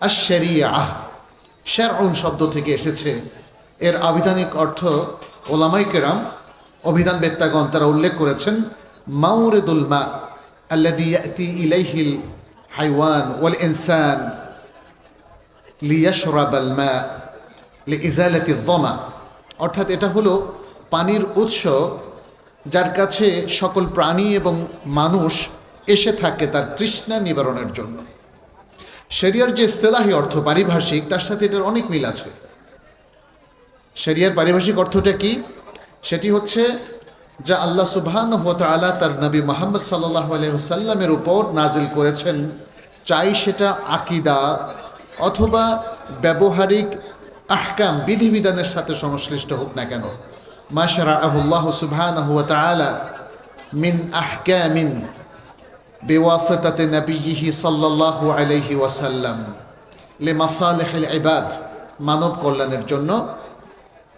আশরিয়াহ শেরউন শব্দ থেকে এসেছে। এর আবিধানিক অর্থ ওলামাই কেরাম, অভিধান বেত্তাগণ তারা উল্লেখ করেছেন, মাউরেদুল মা আল্লাদি ইলাইহিল হাইওয়ান ওয়াল ইনসান লিয়াশরাব আল মা লিইজালাতি দমা। অর্থাৎ এটা হলো পানির উৎস যার কাছে সকল প্রাণী এবং মানুষ এসে থাকে তার তৃষ্ণা নিবারণের জন্য। শরিয়ার যে ইস্তেলাহি অর্থ, পারিভাষিক, তার সাথে এটার অনেক মিল আছে। শরিয়ার পারিভাষিক অর্থটা কি? সেটি হচ্ছে যা আল্লাহ সুবহান আলা তার নবী মোহাম্মদ সাল্লাহ আলহামের উপর নাজিল করেছেন। চাই সেটা আকিদা অথবা ব্যবহারিক আহকাম, বিধিবিধানের সাথে সংশ্লিষ্ট হোক না কেন। মাশারা আহুল্লাহ সুবহান হুয়া তালা মিন আহকামিন বেওয়াসতাতে নবীহি সাল্লাল্লাহু আলাইহি ওয়াসাল্লাম লে ইবাদ, মানব কল্যাণের জন্য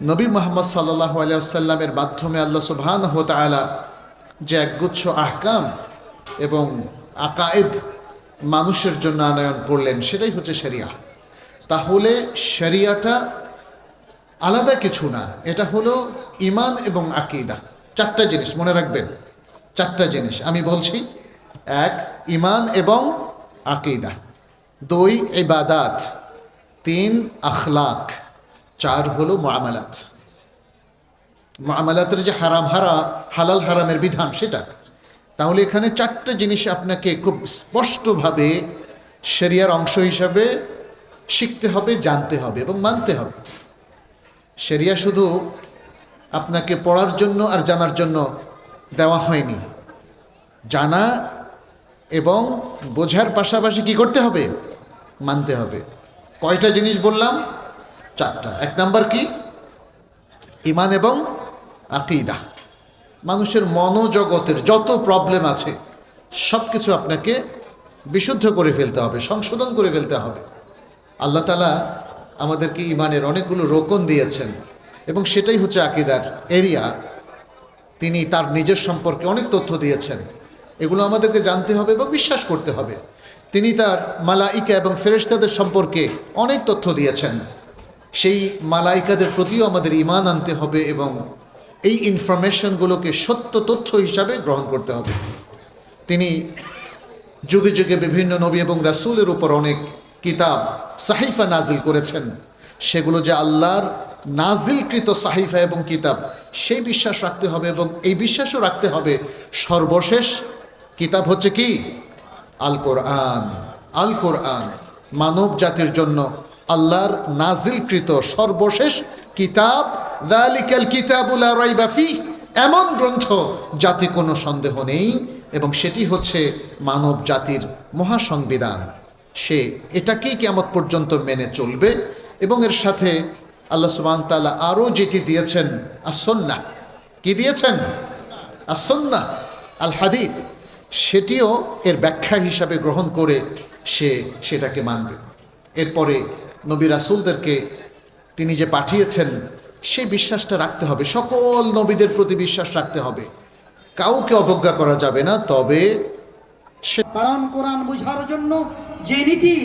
নবী মোহাম্মদ সাল্লাল্লাহু আলাইহি ওয়াসাল্লামের মাধ্যমে আল্লাহ সুবহানাহু ওয়া তাআলা যে একগুচ্ছ আহকাম এবং আকায়েদ মানুষের জন্য আনয়ন করলেন, সেটাই হচ্ছে শরিয়া। তাহলে শরিয়াটা আলাদা কিছু না, এটা হলো ইমান এবং আকিদা। চারটা জিনিস, মনে রাখবেন। চারটা জিনিস, আমি বলছি এক ইমান এবং আকিদা। দুই, ইবাদাত। তিন, আখলাক। চার হলো মামালাত মামালাতের যে হারাম হারা হালাল হারামের বিধান সেটা। তাহলে এখানে চারটা জিনিস আপনাকে খুব স্পষ্টভাবে শরিয়ার অংশ হিসাবে শিখতে হবে, জানতে হবে এবং মানতে হবে। শরিয়া শুধু আপনাকে পড়ার জন্য আর জানার জন্য দেওয়া হয়নি। জানা এবং বোঝার পাশাপাশি কি করতে হবে? মানতে হবে। কয়টা জিনিস বললাম? চারটা। এক নাম্বার কি? ইমান এবং আকিদা। মানুষের মনোজগতের যত প্রবলেম আছে সব কিছু আপনাকে বিশুদ্ধ করে ফেলতে হবে, সংশোধন করে ফেলতে হবে। আল্লাহ তালা আমাদেরকে ইমানের অনেকগুলো রোকন দিয়েছেন এবং সেটাই হচ্ছে আকিদার এরিয়া। তিনি তার নিজের সম্পর্কে অনেক তথ্য দিয়েছেন। এগুলো আমাদেরকে জানতে হবে এবং বিশ্বাস করতে হবে। তিনি তার মালাইকা এবং ফেরেশতাদের সম্পর্কে অনেক তথ্য দিয়েছেন। সেই মালাইকাদের প্রতিও আমাদের ইমান আনতে হবে এবং এই ইনফরমেশনগুলোকে সত্য তথ্য হিসাবে গ্রহণ করতে হবে। তিনি যুগে যুগে বিভিন্ন নবী এবং রাসূলের উপর অনেক কিতাব সাহিফা নাজিল করেছেন। সেগুলো যে আল্লাহর নাজিলকৃত সাহিফা এবং কিতাব, সেই বিশ্বাস রাখতে হবে এবং এই বিশ্বাসও রাখতে হবে সর্বশেষ কিতাব হচ্ছে কি? আল কোরআন আল কোরআন মানব জাতির জন্য আল্লাহর নাজিলকৃত সর্বশেষ কিতাব। দালিকাল কিতাবুল রাইবাফি এমন গ্রন্থ যাতে কোনো সন্দেহ নেই এবং সেটি হচ্ছে মানব জাতির মহাসংবিধান। সে এটাকেই কেমত পর্যন্ত মেনে চলবে এবং এর সাথে আল্লাহ সুবান তালা আরও যেটি দিয়েছেন আসন্না কি দিয়েছেন? আসন্না আল হাদিফ সেটিও এর ব্যাখ্যা হিসাবে গ্রহণ করে সে সেটাকে মানবে। এরপরে নবী রাসুলদেরকে তিনি যে পাঠিয়েছেন, সেই বিশ্বাসটা রাখতে হবে। সকল নবীদের প্রতি বিশ্বাস রাখতে হবে। কাউকে অবজ্ঞা করা যাবে না, তবে সে কারণ কোরআন বোঝার জন্য যে নীতি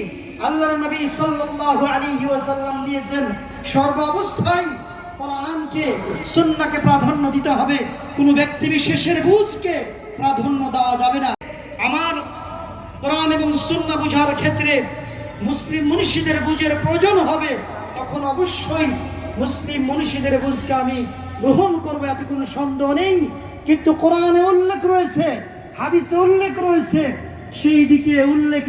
আল্লাহর নবী সাল্লাল্লাহু আলাইহি ওয়াসাল্লাম দিয়েছেন সর্বাবস্থায় কোরআনকে সুন্নাহকে প্রাধান্য দিতে হবে। কোনো ব্যক্তি বিশেষের বুঝকে প্রাধান্য দেওয়া যাবে না। আমার কোরআন এবং সুন্না বুঝার ক্ষেত্রে মুসলিম মনীষীদের বুঝের প্রয়োজন হবে, তখন অবশ্যই মুসলিম মনীষীদের বুঝকে আমি গ্রহণ করব এতে কোনো সন্দেহ নেই। কিন্তু কোরআনে উল্লেখ রয়েছে, হাদিসে উল্লেখ রয়েছে, সেই দিকে উল্লেখ